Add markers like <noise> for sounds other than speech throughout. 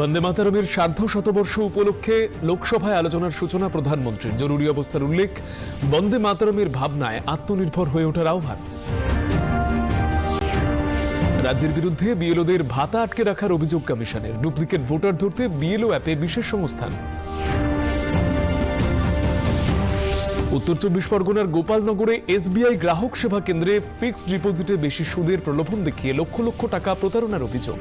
বন্দে মাতারমের সার্ধ শতবর্ষ উপলক্ষে লোকসভায় আলোচনার সূচনা প্রধানমন্ত্রীর জরুরি অবস্থার উল্লেখ, বন্দে মাতারমের ভাবনায় আত্মনির্ভর হয়ে ওঠার আহ্বান। রাজ্যের বিরুদ্ধে বিএলওদের ভাতা আটকে রাখার অভিযোগ কমিশনের। ডুপ্লিকেট ভোটার ধরতে বিএলও অ্যাপে বিশেষ সংস্থান। উত্তর চব্বিশ পরগনার গোপালনগরে এসবিআই গ্রাহক সেবা কেন্দ্রে ফিক্সড ডিপোজিটে বেশি সুদের প্রলোভন দেখিয়ে লক্ষ লক্ষ টাকা প্রতারণার অভিযোগ।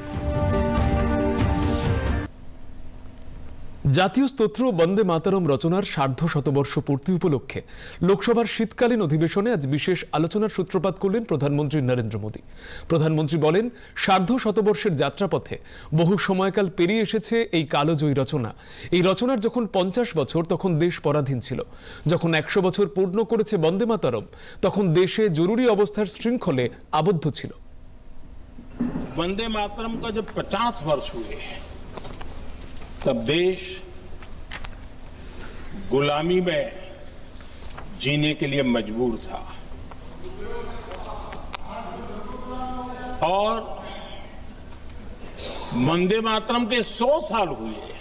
জাতীয় স্তোত্র বন্দে মাতারম রচনার সার্ধ শতবর্ষ পূর্তি উপলক্ষে লোকসভার শীতকালীন অধিবেশনে আজ বিশেষ আলোচনার সূত্রপাত করলেন প্রধানমন্ত্রী নরেন্দ্র মোদী প্রধানমন্ত্রী বলেন সার্ধ শতবর্ষের যাত্রাপথে বহু সময়কাল পেরিয়ে এসেছে এই কালোজয়ী রচনা এই রচনার যখন পঞ্চাশ বছর তখন দেশ পরাধীন ছিল যখন একশো বছর পূর্ণ করেছে বন্দে মাতারম তখন দেশে জরুরি অবস্থার শৃঙ্খলে আবদ্ধ ছিল वंदे मातरम का जब 50 वर्ष हुए तब देश गुलामी में जीने के लिए मजबूर था। और वंदे मातरम के 100 साल हुए।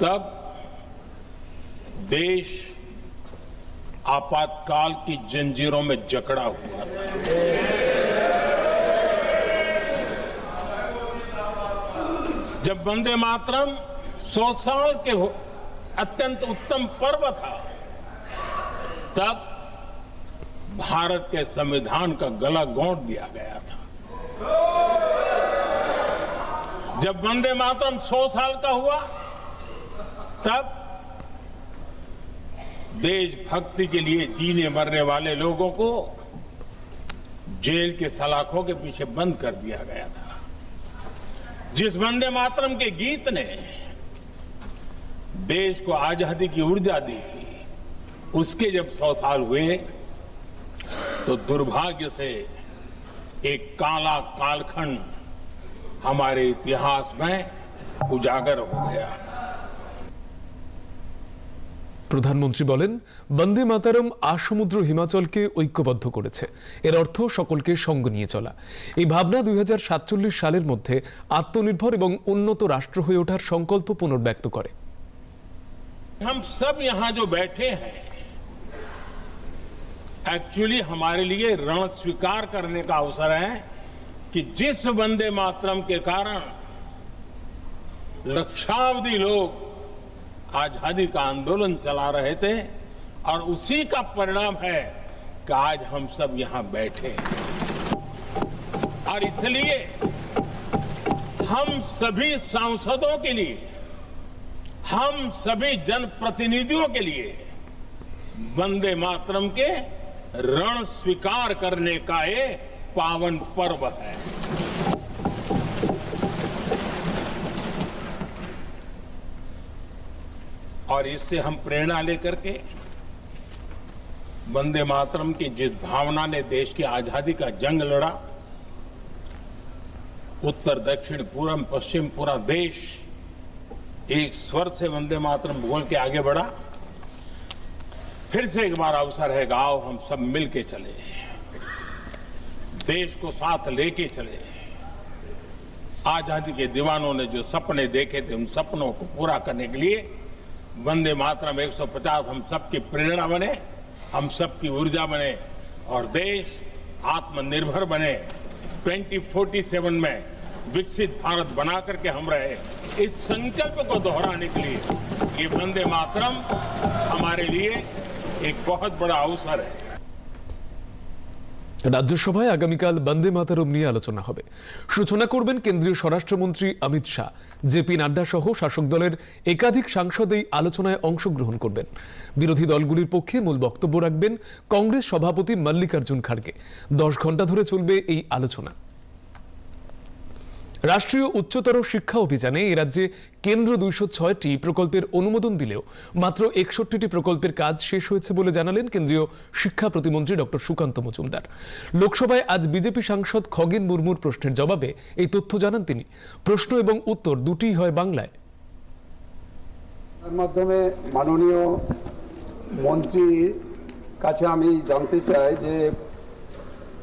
तब देश आपातकाल की जंजीरों में जकड़ा हुआ था। जब वंदे मातरम सौ साल के हो, अत्यंत उत्तम पर्व था। तब भारत के संविधान का गला घोंट दिया गया था। जब वंदे मातरम सौ साल का हुआ, तब देशभक्ति के लिए जीने मरने वाले लोगों को जेल के सलाखों के पीछे बंद कर दिया गया था। जिस वंदे मातरम के गीत ने देश को आजादी की ऊर्जा दी थी उसके जब सौ साल हुए तो दुर्भाग्य से एक काला कालखंड हमारे इतिहास में उजागर हो गया প্রধানমন্ত্রী বলেন বন্দে মাতারম আসমুদ্র হিমাচলকে ঐক্যবদ্ধ করেছে এর অর্থ সকলকে সঙ্গ নিয়ে চলা এই ভাবনা দুই সালের মধ্যে আত্মনির্ভর এবং উন্নত রাষ্ট্র হয়ে ওঠার সংকল্প পুনর্ব্যক্ত করে हम सब यहाँ जो बैठे हैं एक्चुअली हमारे लिए रण स्वीकार करने का अवसर है कि जिस वंदे मातरम के कारण लक्षावधि लोग आज़ादी का आंदोलन चला रहे थे और उसी का परिणाम है कि आज हम सब यहाँ बैठे और इसलिए हम सभी सांसदों के लिए हम सभी जनप्रतिनिधियों के लिए वंदे मातरम के रण स्वीकार करने का ये पावन पर्व है। और इससे हम प्रेरणा लेकर के वंदे मातरम की जिस भावना ने देश की आज़ादी का जंग लड़ा, उत्तर, दक्षिण पूर्व पश्चिम, पूरा देश एक स्वर से वंदे मातरम बोल के आगे बढ़ा। फिर से एक बार अवसर है आओ हम सब मिल के चले। देश को साथ लेके चले। आज़ादी के दीवानों ने जो सपने देखे थे, उन सपनों को पूरा करने के लिए वंदे मातरम 150 हम सबकी प्रेरणा बने, हम सबकी ऊर्जा बने और देश आत्मनिर्भर बने। 2047 में विकसित भारत बना करके हम रहे। इस संकल्प को दोहराने के लिए ये वंदे मातरम हमारे लिए एक बहुत बड़ा अवसर है রাজ্যসভায় আগামীকাল বন্দে মাতারম নিয়ে আলোচনা হবে সূচনা করবেন কেন্দ্রীয় স্বরাষ্ট্রমন্ত্রী অমিত শাহ জেপি নাড্ডা সহ শাসক দলের একাধিক সাংসদ এই আলোচনায় অংশগ্রহণ করবেন বিরোধী দলগুলির পক্ষে মূল বক্তব্য রাখবেন কংগ্রেস সভাপতি মল্লিকার্জুন খাড়গে দশ ঘন্টা ধরে চলবে এই আলোচনা রাষ্ট্রীয় উচ্চতর শিক্ষা অভিযানে এ রাজ্যে কেন্দ্র দুইশো ছয়টি প্রকল্পের অনুমোদন দিলেও মাত্র একষট্টিটি প্রকল্পের কাজ শেষ হয়েছে বলে জানালেন কেন্দ্রীয় শিক্ষা প্রতিমন্ত্রী ডক্টর সুকান্ত মজুমদার। লোকসভায় আজ বিজেপি সাংসদ খগেন মুর্মুর প্রশ্নের জবাবে এই তথ্য জানান তিনি। প্রশ্ন এবং উত্তর দুটিই হয় বাংলায়। মাধ্যমে মাননীয় মন্ত্রীর কাছে আমি জানতে চাই যে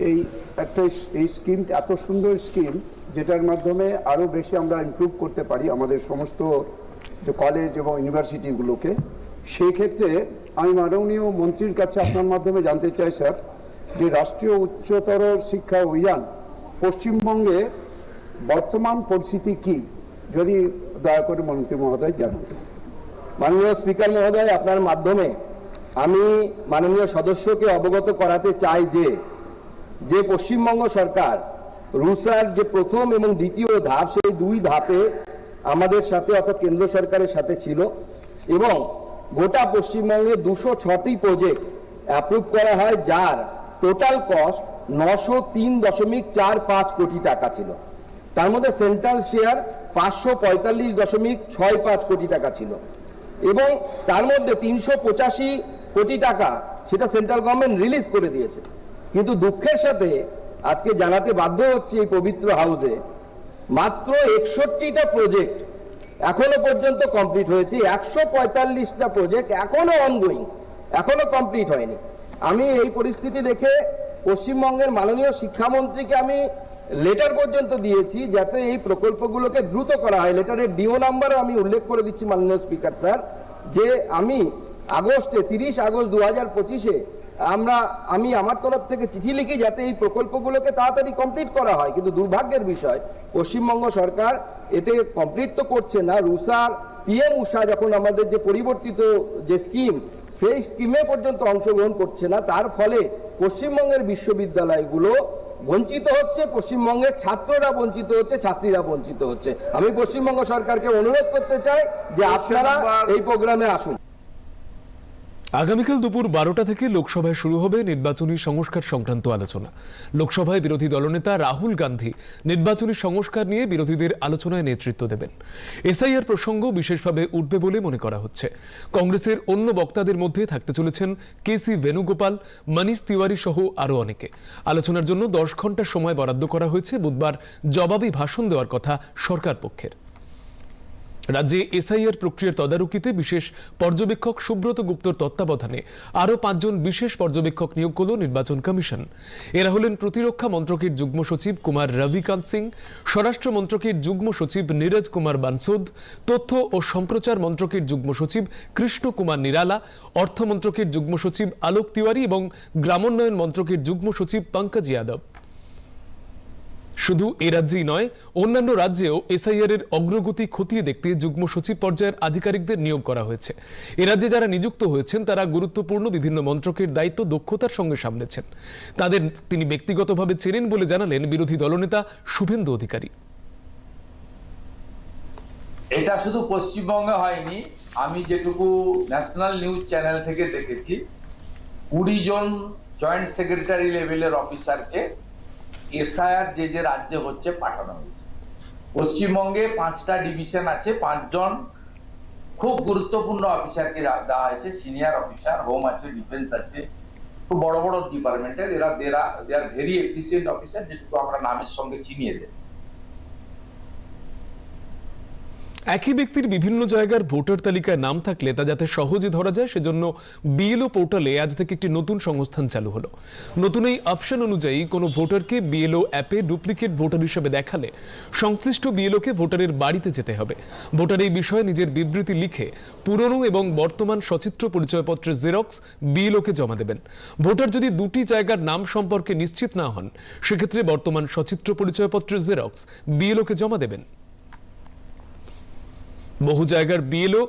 এই একটা এই স্কিম, এত সুন্দর স্কিম যেটার মাধ্যমে আরও বেশি আমরা ইমপ্রুভ করতে পারি আমাদের সমস্ত যে কলেজ এবং ইউনিভার্সিটিগুলোকে সেই ক্ষেত্রে আমি মাননীয় মন্ত্রীর কাছে আপনার মাধ্যমে জানতে চাই, স্যার, যে রাষ্ট্রীয় উচ্চতর শিক্ষা অভিযান পশ্চিমবঙ্গে বর্তমান পরিস্থিতি কি? যদি দয়া করে মন্ত্রী মহোদয় জানান। মাননীয় স্পিকার মহোদয়, আপনার মাধ্যমে আমি মাননীয় সদস্যকে অবগত করাতে চাই যে যে পশ্চিমবঙ্গ সরকার রুসার যে প্রথম এবং দ্বিতীয় ধাপ, সেই দুই ধাপে আমাদের সাথে অর্থাৎ কেন্দ্র সরকারের সাথে ছিল এবং গোটা পশ্চিমবঙ্গে দুশো ছটি প্রজেক্ট অ্যাপ্রুভ করা হয়, যার টোটাল কস্ট নশো তিন দশমিক চার পাঁচ কোটি টাকা ছিল। তার মধ্যে সেন্ট্রাল শেয়ার পাঁচশো পঁয়তাল্লিশ দশমিক ছয় পাঁচ কোটি টাকা ছিল। এবং তার মধ্যে তিনশো পঁচাশি কোটি টাকা সেটা সেন্ট্রাল গভর্নমেন্ট রিলিজ করে দিয়েছে। কিন্তু দুঃখের সাথে আজকে জানাতে বাধ্য হচ্ছে এই পবিত্র হাউসে। মাত্র একষট্টিটা প্রজেক্ট এখনও পর্যন্ত কমপ্লিট হয়েছে। একশো পঁয়তাল্লিশটা প্রজেক্ট এখনও অনগোয়িং এখনও কমপ্লিট হয়নি। আমি এই পরিস্থিতি দেখে পশ্চিমবঙ্গের মাননীয় শিক্ষামন্ত্রীকে আমি লেটার পর্যন্ত দিয়েছি যাতে এই প্রকল্পগুলোকে দ্রুত করা হয়। লেটারের ডিও নাম্বারও আমি উল্লেখ করে দিচ্ছি মাননীয় স্পিকার স্যার, যে আমি আগস্টে, তিরিশ আগস্ট দু হাজার পঁচিশে আমরা আমি আমার তরফ থেকে চিঠি লিখি যাতে এই প্রকল্পগুলোকে তাড়াতাড়ি কমপ্লিট করা হয়। কিন্তু দুর্ভাগ্যের বিষয় পশ্চিমবঙ্গ সরকার এতে কমপ্লিট তো করছে না। রুসার পিএম উষা যখন আমাদের যে পরিবর্তিত যে স্কিম সেই স্কিমে পর্যন্ত অংশগ্রহণ করছে না। তার ফলে পশ্চিমবঙ্গের বিশ্ববিদ্যালয়গুলো বঞ্চিত হচ্ছে পশ্চিমবঙ্গের ছাত্ররা বঞ্চিত হচ্ছে ছাত্রীরা বঞ্চিত হচ্ছে। আমি পশ্চিমবঙ্গ সরকারকে অনুরোধ করতে চাই যে আপনারা এই প্রোগ্রামে আসুন। আগামীকাল দুপুর বারোটা থেকে লোকসভায় শুরু হবে নির্বাচনী সংস্কার সংক্রান্ত আলোচনা। লোকসভায় বিরোধী দলনেতা রাহুল গান্ধী নির্বাচনী সংস্কার নিয়ে বিরোধীদের আলোচনায় নেতৃত্ব দেবেন। এসআইআর প্রসঙ্গ বিশেষভাবে উঠবে বলে মনে করা হচ্ছে। কংগ্রেসের অন্য বক্তাদের মধ্যে থাকতে চলেছেন কে সি বেণুগোপাল, মনীষ তিওয়ারি সহ আরও অনেকে। আলোচনার জন্য দশ ঘণ্টা সময় বরাদ্দ করা হয়েছে, বুধবার জবাবি ভাষণ দেওয়ার কথা সরকার পক্ষের। রাজ্যে এসআইআর প্রক্রিয়ার তদারকিতে বিশেষ পর্যবেক্ষক সুব্রত গুপ্তর তত্ত্বাবধানে আরও পাঁচজন বিশেষ পর্যবেক্ষক নিয়োগ করল নির্বাচন কমিশন। এরা হলেন প্রতিরক্ষা মন্ত্রকের যুগ্ম সচিব কুমার রবিকান্ত সিং, স্বরাষ্ট্র মন্ত্রকের যুগ্ম সচিব নীরজ কুমার বানসোদ, তথ্য ও সম্প্রচার মন্ত্রকের যুগ্ম সচিব কৃষ্ণ কুমার নিরালা অর্থ মন্ত্রকের যুগ্ম সচিব আলোক তিওয়ারি এবং গ্রামোন্নয়ন মন্ত্রকের যুগ্ম সচিব পঙ্কজ যাদব। শুধু এ রাজ্যেই নয়, অন্যান্য রাজ্যেও এসআইআর এর অগ্রগতি খতিয়ে দেখতে যুগ্ম সচিব পর্যায়ের আধিকারিকদের নিয়োগ করা হয়েছে। এ রাজ্যে যারা নিযুক্ত হয়েছেন, তারা গুরুত্বপূর্ণ বিভিন্ন মন্ত্রকের দায়িত্ব দক্ষতার সঙ্গে সামলেছেন। তাদের তিনি ব্যক্তিগতভাবে চেনেন বলে জানালেন বিরোধী দলনেতা শুভেন্দু অধিকারী। এটা শুধু পশ্চিমবঙ্গে হয়নি, আমি যেটুকু ন্যাশনাল নিউজ চ্যানেল থেকে দেখেছি, কুড়ি জন জয়েন্ট সেক্রেটারি লেভেলের অফিসারকে এসআইআর যে যে রাজ্যে হচ্ছে পাঠানো হয়েছে। পশ্চিমবঙ্গে পাঁচটা ডিভিশন আছে, পাঁচজন খুব গুরুত্বপূর্ণ অফিসারকে দেওয়া হয়েছে, সিনিয়র অফিসার, হোম আছে, ডিফেন্স আছে, খুব বড় বড় ডিপার্টমেন্টের, এরা দেরা they are very efficient officer যেটুকু আমরা নামের সঙ্গে চিনিয়ে দেয় একই ব্যক্তির বিভিন্ন জায়গার ভোটার তালিকায় নাম থাকলে তা যাতে সহজে ধরা যায়, সেজন্য বিএলও পোর্টালে আজ থেকে একটি নতুন সংস্থান চালু হলো। নতুন এই অপশন অনুযায়ী কোনো ভোটারকে বিএলও অ্যাপে ডুপ্লিকেট ভোটার হিসেবে দেখালে সংশ্লিষ্ট বিএলওকে ভোটারের বাড়িতে যেতে হবে। ভোটার এই বিষয়ে নিজের বিবৃতি লিখে পুরনো এবং বর্তমান সচিত্র পরিচয়পত্রের জেরক্স বিএলওকে জমা দেবেন। ভোটার যদি দুটি জায়গার নাম সম্পর্কে নিশ্চিত না হন, সেক্ষেত্রে বর্তমান সচিত্র পরিচয়পত্রের জেরক্স বিএলওকে জমা দেবেন। বহু জায়গার বিএলও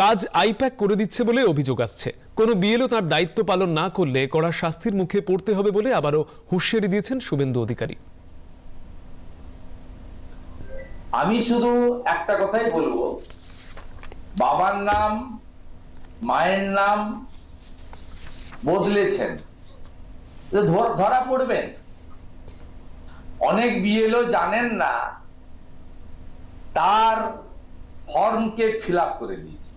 কাজ আইপ্যাক করে দিচ্ছে বলে অভিযোগ আসছে। কোনো বিএলও তার দায়িত্ব পালন না করলে কড়া শাস্তির মুখে পড়তে হবে বলে আবারও হুঁশিয়ারি দিয়েছেন শুভেন্দু অধিকারী। আমি শুধু একটা কথাই বলব। বাবার নাম, মায়ের নাম বদলেছেন। ধরা পড়বেন অনেক বিএলও জানেন না তার ফর্মকে ফিল আপ করে দিয়েছে।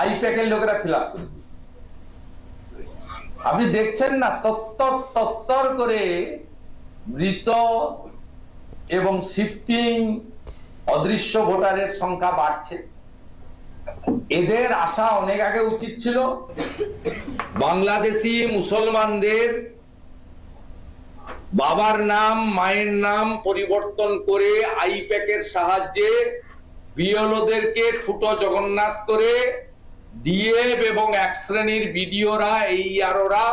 আইপ্যাকের লোকেরা ফিল আপ করে দিয়েছে। আপনি দেখছেন না? তত্তর তত্তর করে মৃত এবং শিফটিং অদৃশ্য ভোটারের সংখ্যা বাড়ছে। এদের আশা অনেক আগে উচিত ছিল, বাংলাদেশি মুসলমানদের বাবার নাম, মায়ের নাম পরিবর্তন করে আইপ্যাকের সাহায্যে বিএলওদেরকে ঠুটো জগন্নাথ করে ডিএফ এবং এক শ্রেণির বিডিওরা, এই আরোরা,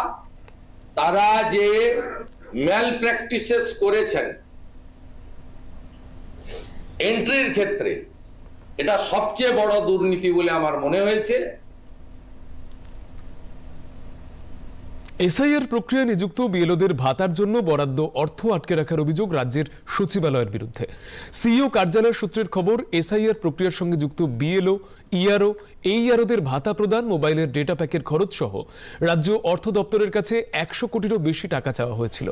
তারা যে ম্যাল প্র্যাকটিসেস করেছেন এন্ট্রির ক্ষেত্রে, এটা সবচেয়ে বড় দুর্নীতি বলে আমার মনে হয়েছে। এসআইআর প্রক্রিয়া নিযুক্ত বিএলওদের ভাতার জন্য বরাদ্দ অর্থ আটকে রাখার অভিযোগ রাজ্যের সচিবালয়ের বিরুদ্ধে। সিইও কার্যালয় সূত্রের খবর, এসআইআর প্রক্রিয়ার সঙ্গে যুক্ত বিএলও ইআরও এই ইআরওদের ভাতা প্রদান, মোবাইলের ডেটা প্যাকের খরচ সহ রাজ্য অর্থ দপ্তরের কাছে একশো কোটিরও বেশি টাকা চাওয়া হয়েছিল।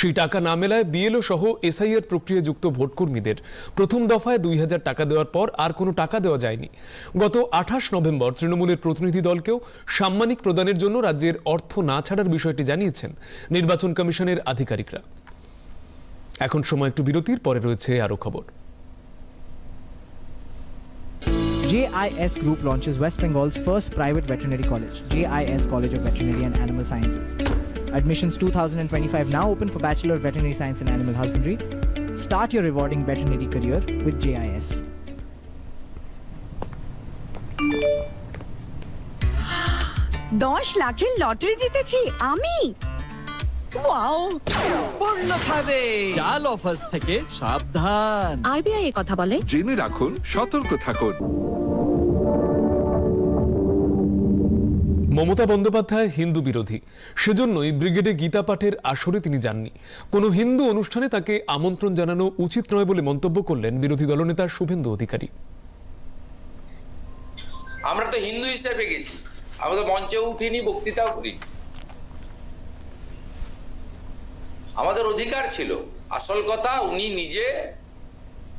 সেই টাকা না মেলায় বিএলও সহ এসআইআর প্রক্রিয়া যুক্ত ভোটকর্মীদের প্রথম দফায় দুই হাজার টাকা দেওয়ার পর আর কোনো টাকা দেওয়া যায়নি। গত আঠাশ নভেম্বর তৃণমূলের প্রতিনিধি দলকেও সাম্মানিক প্রদানের জন্য রাজ্যের অর্থ না ছাড়ার বিষয়টি জানিয়েছেন নির্বাচন কমিশনের আধিকারিকরা। এখন সময় একটু বিরতির, পরে রয়েছে আরও খবর। JIS Group launches West Bengal's first private veterinary college, JIS College of Veterinary and Animal Sciences. Admissions 2025 now open for Bachelor of Veterinary Science and Animal Husbandry. Start your rewarding veterinary career with JIS. <gasps> দশ লাখের lottery জিতেছি আমি wow জাল offers থেকে সাবধান। RBI এ কথা বলে। জেনে রাখুন সতর্ক থাকুন। মমতা বন্দ্যোপাধ্যায় হিন্দু বিরোধী। সেজন্যই ব্রিগেডে গীতা পাঠের আসরে তিনি যাননি। কোনো হিন্দু অনুষ্ঠানে তাকে আমন্ত্রণ জানানো উচিত নয় বলে মন্তব্য করলেন বিরোধী দলনেতা শুভেন্দু অধিকারী। আমরা তো হিন্দু হিসেবে গেছি। আমরা তো মঞ্চে উঠিনি বক্তৃতাও করিনি। আমাদের অধিকার ছিল। আসল কথা, উনি নিজে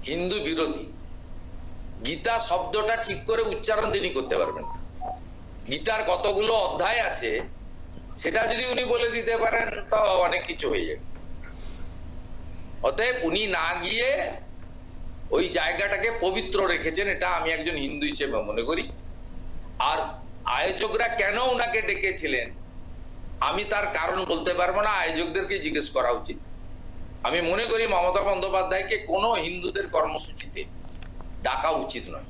হিন্দু বিরোধী। গীতা শব্দটা ঠিক করে উচ্চারণ তিনি করতে পারবেন। গীতার কতগুলো অধ্যায় আছে, সেটা যদি উনি বলে দিতে পারেন, তো অনেক কিছু হয়ে যাবে। অতএব উনি না গিয়ে ওই জায়গাটাকে পবিত্র রেখেছেন, এটা আমি একজন হিন্দু হিসেবে মনে করি। আর আয়োজকরা কেন ওনাকে ডেকেছিলেন? আমি তার কারণ বলতে পারব না আয়োজকদেরকে জিজ্ঞেস করা উচিত। আমি মনে করি মমতা বন্দ্যোপাধ্যায়কে কোনো হিন্দুদের কর্মসূচিতে ডাকা উচিত নয়।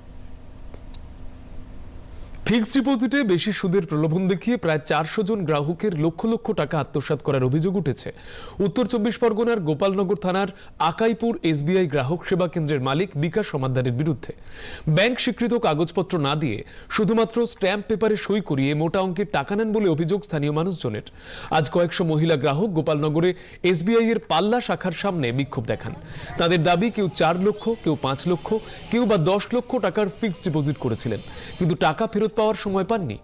ফিক্সড ডিপোজিটে বেশি সুদের প্রলোভন দেখিয়ে প্রায় চারশো জন গ্রাহকের লক্ষ লক্ষ টাকা আত্মসাৎ করার অভিযোগ উঠেছে। উত্তর চব্বিশ পরগনার গোপালনগর থানার আকাইপুর এসবিআই গ্রাহক সেবা কেন্দ্রের মালিক বিকাশ সমাদ্দারের বিরুদ্ধে। ব্যাংক স্বীকৃত কাগজপত্র না দিয়ে শুধুমাত্র স্ট্যাম্প পেপারে সই করিয়ে মোটা অঙ্কের টাকা নেন বলে অভিযোগ স্থানীয় মানুষজনের। আজ কয়েকশো মহিলা গ্রাহক গোপালনগরে এসবিআই এর পাল্লা শাখার সামনে বিক্ষোভ দেখান। তাদের দাবি, কেউ চার লক্ষ, কেউ পাঁচ লক্ষ, কেউ বা দশ লক্ষ টাকার ফিক্সড ডিপোজিট করেছিলেন। কিন্তু টাকা ফেরত পাওয়ার সময় পাননি।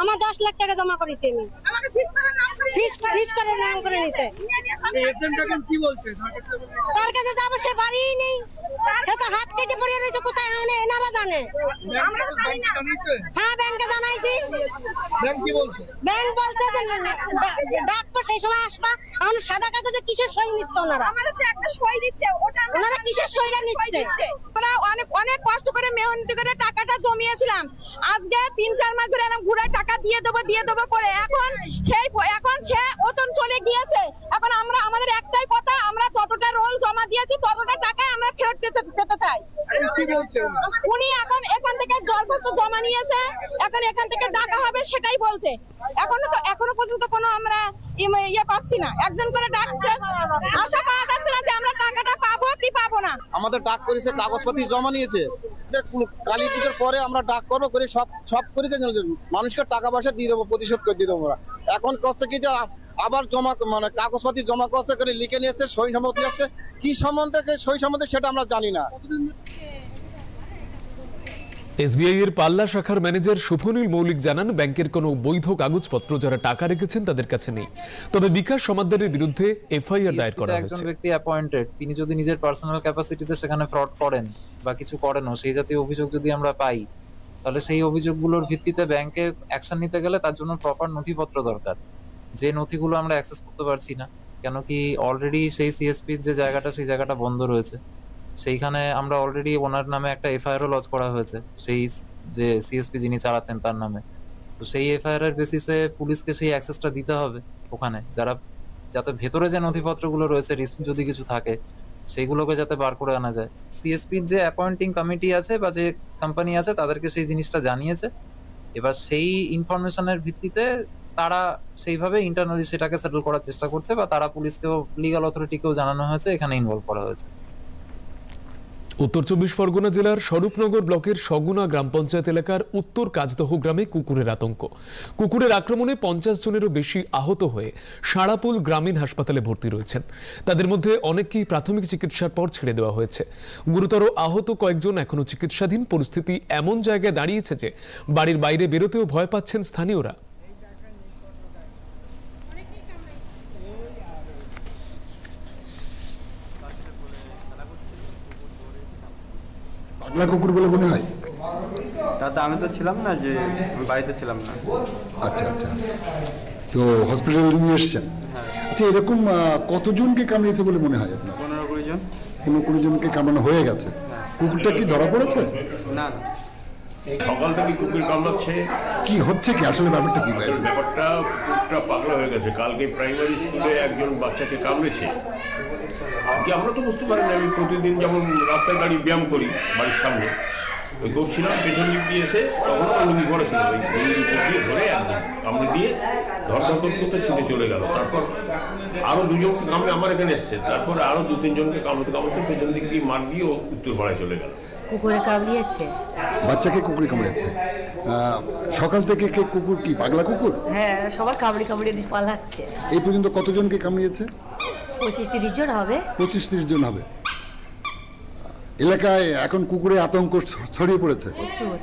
আমার দশ লাখ টাকা জমা করেছি আমি। ফিস ফিস করে নাম করে নিতে তার কাছে যাব সে বাড়িই নেই। সে তো হাত কেটে পড়ে রয়েছে কোথায় আনে? এনারা জানে। হ্যাঁ ব্যাংকে জানাইছি। ব্যাংক বলছে? যে ডাকবো সেই সময় আসবা। এখন সাদা কাগজে কিসের সই নিচ্ছে ওনারা? একটা সই দিচ্ছে ওনারা কিসের সইটা নিচ্ছে? অনেক অনেক কষ্ট করে মেহনতি করে টাকাটা জমিয়েছিলাম। আজকে তিন চার মাস ধরে এরকম ঘুরে টাকা দিয়ে দেবো দিয়ে দেবো করে। এখন সেই এখন সে ওতন চলে গিয়েছে। এখন আমরা আমাদের একটাই কথা আমরা যতটা রোল জমা দিয়েছি ততটা টাকা আমরা ফেরত পেতে চাই উনি এখন এখান থেকে দরখাস্ত জমা নিয়েছে, এখন এখান থেকে ডাকা হবে সেটাই বলছে। এখনও এখনও পর্যন্ত কোনো আমরা ইয়ে পাচ্ছি না। একজন করে ডাকছে, আশা পাওয়া যাচ্ছে না যে আমরা টাকাটা পাবো কি পাবো না। আমাদের ডাক করেছে, কাগজপাতি জমা নিয়েছে। কালী পুজোর পরে আমরা ডাক করব, করে সব সব করে মানুষকে টাকা পয়সা দিয়ে দেবো, প্রতিশোধ করে দিয়ে দেবো আমরা। এখন করছে কি যে আবার জমা মানে কাগজপাতি জমা করছে, করে লিখে নিয়েছে, সই সম্মতি আসছে। কি সম্বন্ধে সই সম্বন্ধে সেটা আমরা জানি না। এসবিআই এর পাল্লা শাখার ম্যানেজার শুভনীল মৌলিক জানান ব্যাংকের কোনো বৈধ কাগজপত্র যারা টাকা রেখেছেন তাদের কাছে নেই। তবে বিকাশ সমাদ্দারের বিরুদ্ধে এফআইআর দায়ের করা হয়েছে। একজন ব্যক্তি অ্যাপয়েন্টেড তিনি যদি নিজের পার্সোনাল ক্যাপাসিটিতে সেখানে ফ্রড করেন বা কিছু করেনও সেই জাতীয় অভিযোগ যদি আমরা পাই তাহলে সেই অভিযোগগুলোর ভিত্তিতে ব্যাংকে অ্যাকশন নিতে গেলে তার জন্য প্রপার নথিপত্র দরকার। যে নথিগুলো আমরা অ্যাক্সেস করতে পারছি না কেন কি অলরেডি সেই সিএসপির যে জায়গাটা সেই জায়গাটা বন্ধ রয়েছে। সেইখানে আমরা অলরেডি ওনার নামে একটা এফআইআরও লজ করা হয়েছে। সেই যে সিএসপি যিনি চালাতেন তার নামে। তো সেই এফআইআর এর বেসিসে পুলিশকে সেই অ্যাক্সেসটা দিতে হবে ওখানে। যারা, যাতে ভেতরে যে নথিপত্রগুলো রয়েছে রিস্ক যদি কিছু থাকে, সেইগুলোকে যাতে বার করে আনা যায়। সিএসপির যে অ্যাপয়েন্টিং কমিটি আছে বা যে কোম্পানি আছে, তাদেরকে সেই জিনিসটা জানিয়েছে। এবার সেই ইনফরমেশনের ভিত্তিতে তারা সেইভাবে ইন্টারনালি সেটাকে সেটেল করার চেষ্টা করছে বা তারা পুলিশকেও লিগাল অথরিটিকেও জানানো হয়েছে, এখানে ইনভলভ করা হয়েছে। উত্তর চব্বিশ পরগনা জেলার স্বরূপনগর ব্লকের সগুনা গ্রাম পঞ্চায়েত এলাকার উত্তর কাজদহ গ্রামে কুকুরের আতঙ্ক। কুকুরের আক্রমণে পঞ্চাশ জনেরও বেশি আহত হয়ে সাড়াপুল গ্রামীণ হাসপাতালে ভর্তি রয়েছেন। তাদের মধ্যে অনেককেই প্রাথমিক চিকিৎসার পর ছেড়ে দেওয়া হয়েছে। গুরুতর আহত কয়েকজন এখনও চিকিৎসাধীন। পরিস্থিতি এমন জায়গায় দাঁড়িয়েছে যে বাড়ির বাইরে বেরোতেও ভয় পাচ্ছেন স্থানীয়রা। পাগলা কুকুর বলে মনে হয়? দাদা আমি তো ছিলাম না যে আমি বাড়িতে ছিলাম না। আচ্ছা আচ্ছা তো হসপিটালে নিয়ে এসছেন? আচ্ছা এরকম কতজনকে কামড়িয়েছে বলে মনে হয় আপনার? পনেরো কুড়ি জন। কোনো কোনো জনকে কামড়ানো হয়ে গেছে। কুকুরটা কি ধরা পড়েছে? না না। সকাল থেকে কুকুর কামড়াচ্ছে? কি হচ্ছে কি? আসলে ব্যাপারটা কি ভাই? ব্যাপারটা কুকুরটা পাগলা হয়ে গেছে। কালকে প্রাইমারি স্কুলে একজন বাচ্চাকে কামড়েছে। আজকে আমরা তো বুঝতে পারি না আমি প্রতিদিন যেমন রাস্তায় গাড়ি ব্যায়াম করি বাড়ির সামনে ওই করছিলাম পেছন দিক দিয়ে এসে তখন ওই ধরে কামড়ে দিয়ে ধর ধর করতে করতে ছুটে চলে গেল। তারপর আরও দুজন কামড়ে আমার এখানে এসছে। তারপর আরও দু তিনজনকে কামড়তে কামড়তে পেছন দিক দিয়ে মার দিয়ে ও উত্তর পাড়ায় চলে গেল। কুকুরে কামড়িয়েছে? বাচ্চাকে কুকুরে কামড়েছে আহ, সকাল থেকে কে কুকুর কি পাগলা কুকুর? হ্যাঁ সবার কামড়ে কামড়ে দিয়ে পালাচ্ছে। এই পর্যন্ত কতজনকে কামড়িয়েছে? পঁচিশ তিরিশ জন হবে। পঁচিশ তিরিশ জন হবে। এলাকায় এখন কুকুরের আতঙ্ক ছড়িয়ে পড়েছে। প্রচুর।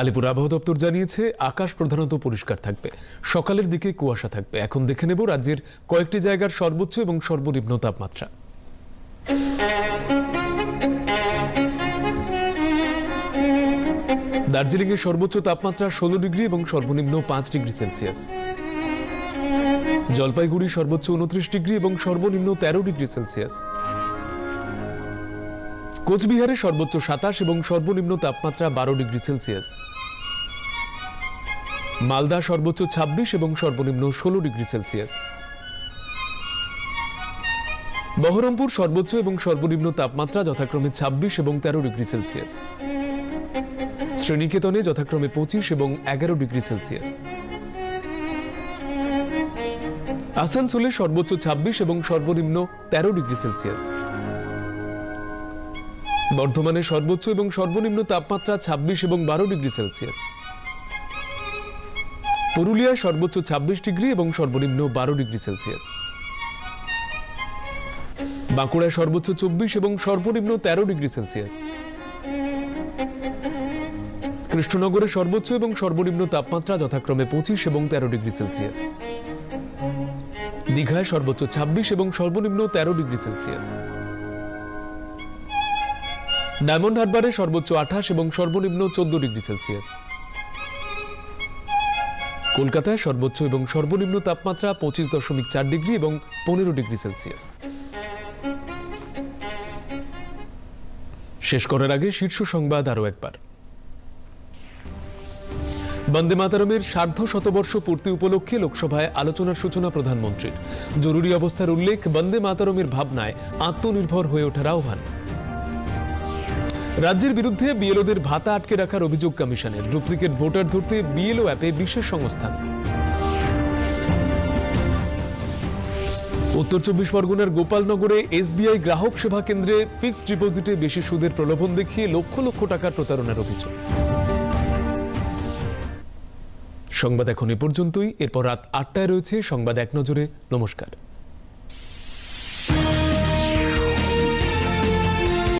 আলিপুর আবহাওয়া দপ্তর জানিয়েছে আকাশ প্রধানত পরিষ্কার থাকবে। সকালের দিকে কুয়াশা থাকবে। এখন দেখে নেব রাজ্যের কয়েকটি জায়গার সর্বোচ্চ এবং সর্বনিম্ন তাপমাত্রা। দার্জিলিং এর সর্বোচ্চ তাপমাত্রা ষোলো ডিগ্রি এবং সর্বনিম্ন পাঁচ ডিগ্রি সেলসিয়াস। জলপাইগুড়ি সর্বোচ্চ উনত্রিশ ডিগ্রি এবং সর্বনিম্ন তেরো ডিগ্রি সেলসিয়াস। কোচবিহারে সর্বোচ্চ সাতাশ এবং সর্বনিম্ন তাপমাত্রা বারো ডিগ্রি সেলসিয়াস। মালদা সর্বোচ্চ ছাব্বিশ এবং সর্বনিম্ন ষোলো ডিগ্রি সেলসিয়াস। বহরমপুর সর্বোচ্চ এবং সর্বনিম্ন তাপমাত্রা যথাক্রমে ছাব্বিশ এবং তেরো ডিগ্রি সেলসিয়াস। শ্রেণীকেতনে যথাক্রমে পঁচিশ এবং এগারো ডিগ্রি সেলসিয়াস। আসানসোলে সর্বোচ্চ ছাব্বিশ এবং সর্বনিম্ন তেরো ডিগ্রি সেলসিয়াস। বর্ধমানে সর্বোচ্চ এবং সর্বনিম্ন তাপমাত্রা ছাব্বিশ এবং বারো ডিগ্রি সেলসিয়াস। পুরুলিয়ায় সর্বোচ্চ ছাব্বিশ ডিগ্রি এবং সর্বনিম্ন বারো ডিগ্রি সেলসিয়াস। বাঁকুড়ায় সর্বোচ্চ চব্বিশ এবং সর্বনিম্ন তেরো ডিগ্রি সেলসিয়াস। কৃষ্ণনগরে সর্বোচ্চ এবং সর্বনিম্ন তাপমাত্রা যথাক্রমে পঁচিশ এবং তেরো ডিগ্রি সেলসিয়াস। দীঘায় সর্বোচ্চ ছাব্বিশ এবং সর্বনিম্ন তেরো ডিগ্রি সেলসিয়াস। ডায়মন্ড হারবারে সর্বোচ্চ আঠাশ এবং সর্বনিম্ন চোদ্দ ডিগ্রি সেলসিয়াস। কলকাতায় সর্বোচ্চ এবং সর্বনিম্ন তাপমাত্রা পঁচিশ দশমিক চার ডিগ্রি এবং পনেরো ডিগ্রি সেলসিয়াস। শেষ করার আগে শীর্ষ সংবাদ আরও একবার। বন্দে মাতারমের সার্ধ শতবর্ষ পূর্তি উপলক্ষে লোকসভায় আলোচনার সূচনা প্রধানমন্ত্রীর। জরুরি অবস্থার উল্লেখ বন্দে মাতারমের ভাবনায় আত্মনির্ভর হয়ে ওঠার আহ্বান। রাজ্যের বিরুদ্ধে বিএলওদের ভাতা আটকে রাখার অভিযোগ কমিশনের। ডুপ্লিকেট ভোটার ধরতে বিএলও অ্যাপে বিশেষ সংস্থান। উত্তর চব্বিশ পরগনার গোপালনগরে এসবিআই গ্রাহক সেবা কেন্দ্রে ফিক্সড ডিপোজিটে বেশি সুদের প্রলোভন দেখিয়ে লক্ষ লক্ষ টাকার প্রতারণার অভিযোগ। সংবাদ এখন এ পর্যন্তই। এরপর রাত আটটায় রয়েছে সংবাদ এক নজরে। নমস্কার।